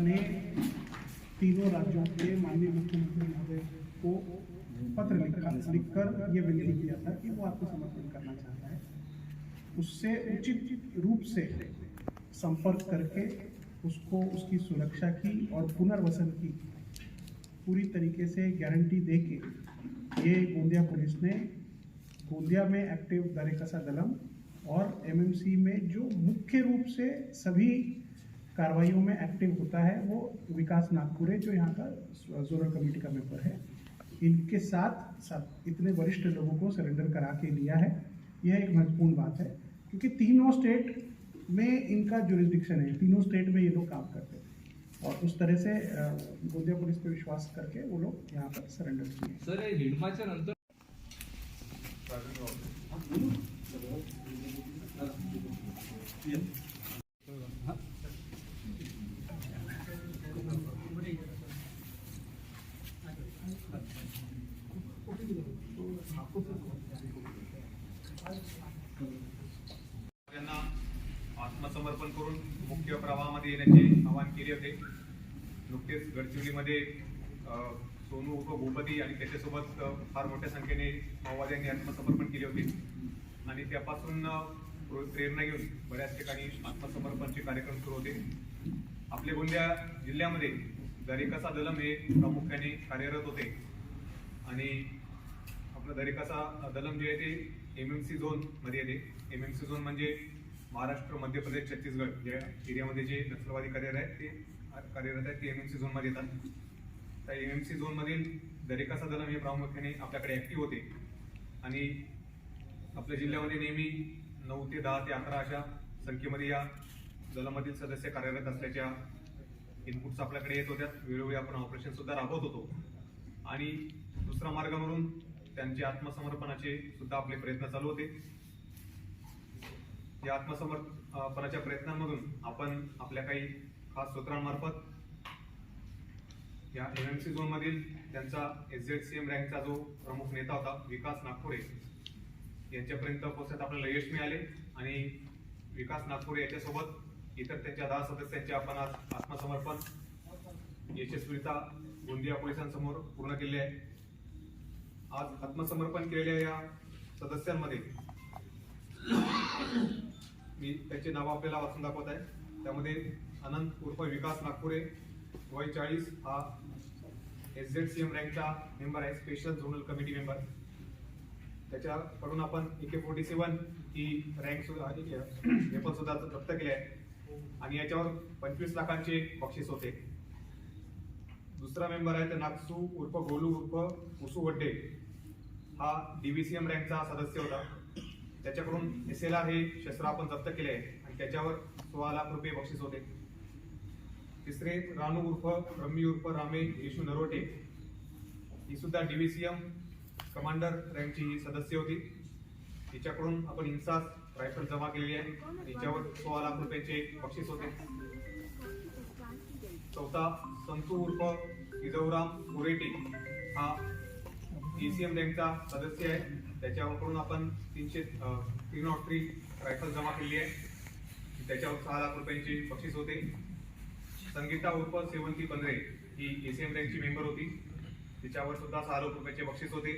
ने तीनों राज्यों के माननीय मुख्यमंत्री महोदय को पत्र लिखा, लिखकर ये विनती किया था कि वो आत्मसमर्पण करना चाहता है। उससे उचित रूप से संपर्क करके उसको, उसकी सुरक्षा की और पुनर्वसन की पूरी तरीके से गारंटी दे के ये गोंदिया पुलिस ने गोंदिया में एक्टिव दरेकसा दलम और एमएमसी में जो मुख्य रूप से सभी कार्रवाइयों में एक्टिव होता है वो विकास नागपुरे जो यहाँ का जोनल कमेटी का मेंबर है। इनके साथ साथ इतने वरिष्ठ लोगों को सरेंडर करा के लिया है। यह एक महत्वपूर्ण बात है क्योंकि तीनों स्टेट में इनका जुरिस्डिक्शन है। तीनों स्टेट में ये लोग काम करते हैं। और उस तरह से गोंदिया पुलिस पे विश्वास करके वो लोग यहाँ पर सरेंडर किए सर हे हिडमाच्या नंतर आत्मसमर्पण करून मुख्य प्रवाहामध्ये येण्याचे आवाहन केले होते. नुकतेच गडचिरोलीमध्ये सोनू उप भूपती आणि त्याच्यासोबत फार मोठ्या संख्येने माओवाद्यांनी आत्मसमर्पण केले होते. आणि त्यापासून प्रेरणा घेऊन बऱ्याच ठिकाणी आत्मसमर्पणचे कार्यक्रम सुरू होते. आपल्या गोंदिया जिल्ह्यामध्ये दरेकसा दलम हे प्रामुख्याने कार्यरत होते. आणि आपलं दलम जे आहे ते एम एम सी झोनमध्ये येते. एम एम सी झोन म्हणजे महाराष्ट्र मध्य प्रदेश छत्तीसगड या एरियामध्ये जे नक्षलवादी कार्यरत आहेत ते कार्यरत आहेत ते एम एम सी झोनमध्ये येतात. त्या एम एम सी झोन मधील दलम हे प्रामुख्याने आपल्याकडे ऍक्टिव्ह होते. आणि आपल्या जिल्ह्यामध्ये नेहमी नऊ ते दहा ते अकरा अशा संख्येमध्ये या दलामधील सदस्य कार्यरत असल्याच्या इनपुट्स आपल्याकडे येत होत्या. वेळोवेळी आपण ऑपरेशन सुद्धा राबवत होतो. आणि दुसरा मार्ग म्हणून त्यांचे आत्मसमर्पणाचे सुद्धा आपले प्रयत्न चालू होते. या आत्मसमर्पणाच्या प्रयत्नांमधून आपण आपल्या काही खास सूत्रांमार्फत या एमएमसी झोन मधील त्यांचा एस झेड सी एम रँकचा जो प्रमुख नेता होता विकास नागपुरे यांच्यापर्यंत पोहोचण्यात आपल्याला यश मिळाले आणि विकास नागपुरे याच्यासोबत इतर त्यांच्या दहा सदस्यांचे आपण आज आत्मसमर्पण यशस्वीता गोंदिया पोलिसांसमोर पूर्ण केले आहे. आज आत्मसमर्पण केलेल्या या सदस्यांमध्ये मी त्याचे नाव आपल्याला वाचून दाखवत आहे. त्यामध्ये अनंत उर्फ विकास नागपुरे वय चाळीस हा एस झेड सी एम रँकचा मेंबर आहे स्पेशल झोनल कमिटी मेंबर त्याच्याकडून आपण ए के फोर्टी सेवन ही रँक सुद्धा हे पण सुद्धा जप्त केले आहे. आणि याच्यावर पंचवीस लाखांचे बक्षीस होते. दुसरा मेंबर आहे तर नागसू उर्फ गोलू उर्फ उसू वड्डे. हा डीबीसीएम रँकचा सदस्य होता. त्याच्याकडून एस एल आर हे शस्त्र आपण जप्त केले आहे आणि त्याच्यावर सोळा लाख रुपये बक्षीस होते. तिसरे रानू उर्फ रम्मी उर्फ रामे येशू नरोटे. ही सुद्धा डीबीसीएम कमांडर रँकची ही सदस्य होती. तिच्याकडून आपण इन्सास रायफल जमा केलेली आहे. तिच्यावर सोळा लाख रुपयाचे बक्षीस होते. चौथा संतू उर्फ इजवराम कुरेटी. हा एसीएम रँकचा सदस्य आहे. त्याच्याकडून आपण तीनशे तीन नॉट थ्री रायफल जमा केली आहे. त्याच्यावर सहा लाख रुपयांचे बक्षीस होते. संगीता उर्फ सेवंती पंधरे ही एसीएम रँकची मेंबर होती. तिच्यावर सुद्धा सहा लाख रुपयाचे बक्षीस होते.